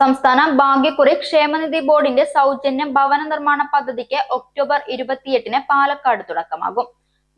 സംസ്ഥാന ഭാഗ്യക്കുറി ക്ഷേമനിധി ബോർഡിന്റെ സൗജന്യ ഭവന നിർമ്മാണ പദ്ധതിക്ക് ഒക്ടോബർ ഇരുപത്തിയെട്ടിന് പാലക്കാട് തുടക്കമാകും.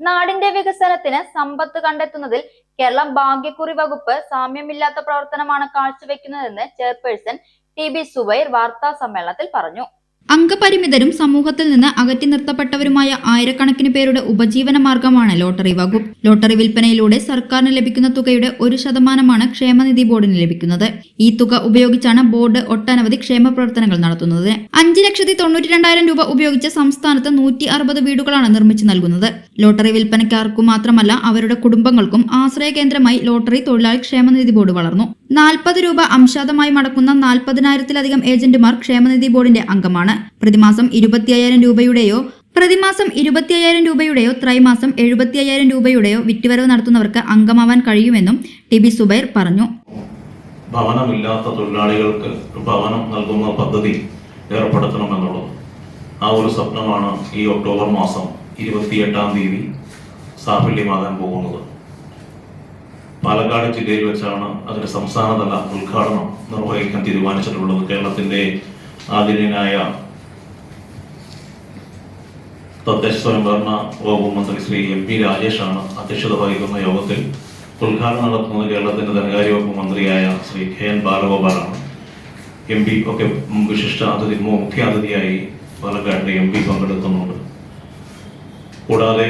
നാടിന്റെ വികസനത്തിന് സമ്പത്ത് കണ്ടെത്തുന്നതിൽ കേരളം ഭാഗ്യക്കുറി വകുപ്പ് സാമ്യമില്ലാത്ത പ്രവർത്തനമാണ് കാഴ്ചവെക്കുന്നതെന്ന് ചെയർപേഴ്സൺ ടി ബി സുബൈർ വാർത്താ സമ്മേളനത്തിൽ പറഞ്ഞു. അംഗപരിമിതരും സമൂഹത്തിൽ നിന്ന് അകറ്റി നിർത്തപ്പെട്ടവരുമായ ആയിരക്കണക്കിന് പേരുടെ ഉപജീവന മാർഗമാണ് ലോട്ടറി വകുപ്പ്. ലോട്ടറി വിൽപ്പനയിലൂടെ സർക്കാരിന് ലഭിക്കുന്ന തുകയുടെ ഒരു ശതമാനമാണ് ക്ഷേമനിധി ബോർഡിന് ലഭിക്കുന്നത്. ഈ തുക ഉപയോഗിച്ചാണ് ബോർഡ് ഒട്ടനവധി ക്ഷേമ പ്രവർത്തനങ്ങൾ നടത്തുന്നത്. അഞ്ച് ലക്ഷത്തി തൊണ്ണൂറ്റി രണ്ടായിരം രൂപ ഉപയോഗിച്ച് സംസ്ഥാനത്ത് നൂറ്റി അറുപത് വീടുകളാണ് നിർമ്മിച്ചു നൽകുന്നത്. ലോട്ടറി വിൽപ്പനക്കാർക്കു മാത്രമല്ല അവരുടെ കുടുംബങ്ങൾക്കും ആശ്രയ കേന്ദ്രമായി ലോട്ടറി തൊഴിലാളി ക്ഷേമനിധി ബോർഡ് വളർന്നു. നാൽപ്പത് രൂപ അംശാദമായി മടക്കുന്ന നാൽപ്പതിനായിരത്തിലധികം ഏജന്റുമാർ ക്ഷേമനിധി ബോർഡിന്റെ അംഗമാണ്. പ്രതിമാസം ഇരുപത്തിയ്യായിരം രൂപയുടെയോ പ്രതിമാസം ഇരുപത്തിയ്യായിരം രൂപയുടെയോ ത്രൈമാസം എഴുപത്തിയ്യായിരം രൂപയുടെയോ വിറ്റുവരവ് നടത്തുന്നവർക്ക് അംഗമാവാൻ കഴിയുമെന്നും ടി ബി സുബൈർ പറഞ്ഞു. ഭവനമില്ലാത്ത തൊഴിലാളികൾക്ക് ഭവനം നൽകുന്ന പദ്ധതി ഏർപ്പെടുത്തണമെന്നുള്ളത്. ആ ഒരു സ്വപ്നമാണ് ഈ ഒക്ടോബർ മാസം ഇരുപത്തിയെട്ടാം തീയതി സാഫല്യമാകാൻ പോകുന്നത്. പാലക്കാട് ജില്ലയിൽ വെച്ചാണ് അതിന്റെ സംസ്ഥാനതല ഉദ്ഘാടനം നിർവഹിക്കാൻ തീരുമാനിച്ചിട്ടുള്ളത്. കേരളത്തിന്റെ ആദരണീയനായ തദ്ദേശ സ്വയംഭരണ വകുപ്പ് മന്ത്രി ശ്രീ എം പി രാജേഷാണ് അധ്യക്ഷത വഹിക്കുന്ന യോഗത്തിൽ ഉദ്ഘാടനം നടത്തുന്നത് കേരളത്തിന്റെ ധനകാര്യ വകുപ്പ് മന്ത്രിയായ ശ്രീ കെ എൻ ബാലഗോപാലാണ്. എം പി ഒക്കെ വിശിഷ്ട അതിഥി മുഖ്യാതിഥിയായി പാലക്കാടിന്റെ എം പി പങ്കെടുക്കുന്നുണ്ട്. കൂടാതെ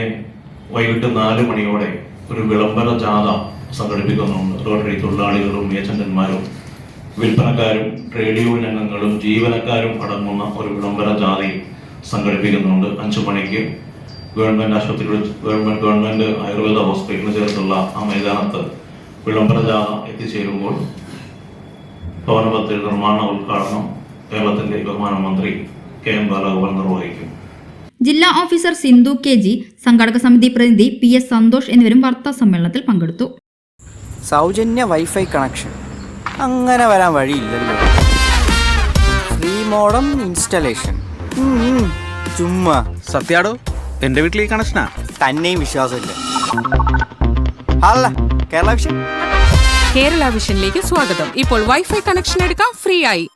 വൈകിട്ട് നാല് മണിയോടെ ഒരു വിളംബര ജാഥ സംഘടിപ്പിക്കുന്നുണ്ട്. റോട്ടറി തൊഴിലാളികളും ഏജന്റന്മാരും വിൽപ്പനക്കാരും ട്രേഡ് യൂണിയൻ അംഗങ്ങളും ജീവനക്കാരും അടങ്ങുന്ന ഒരു വിളംബര ജാഥയും സംഘടിപ്പിക്കുന്നുണ്ട്. അഞ്ചു മണിക്ക് ഗവൺമെന്റ് ആശുപത്രിയുടെ ഗവൺമെന്റ് ഗവൺമെന്റ് ആയുർവേദ ഹോസ്പിറ്റലിന് ചേർത്തുള്ള ആ മൈതാനത്ത് വിളംബര ജാഥ എത്തിച്ചേരുമ്പോൾ ഭവന പദ്ധതി നിർമ്മാണ ഉദ്ഘാടനം കേരളത്തിന്റെ ബഹുമാന മന്ത്രി കെ എം ബാലഗോപാൽ നിർവഹിക്കും. ജില്ലാ ഓഫീസർ സിന്ധു കെ ജി സംഘാടക സമിതി പ്രതിനിധി പി എസ് സന്തോഷ് എന്നിവരും വാർത്താ സമ്മേളനത്തിൽ പങ്കെടുത്തു. സൗജന്യ വൈഫൈ കണക്ഷൻ. അങ്ങനെ വരാൻ വഴിയില്ലല്ലോ. Free modem installation. ചുമ്മാ. സത്യാടോ എന്റെ വീട്ടിൽ ഈ കണക്ഷനാ? തന്നെയും വിശ്വാസമില്ല. അല്ല കേരള വിഷൻ. കേരള വിഷനിലേക്ക് സ്വാഗതം. ഇപ്പോൾ വൈഫൈ കണക്ഷൻ എടുക്കാം ഫ്രീ ആയി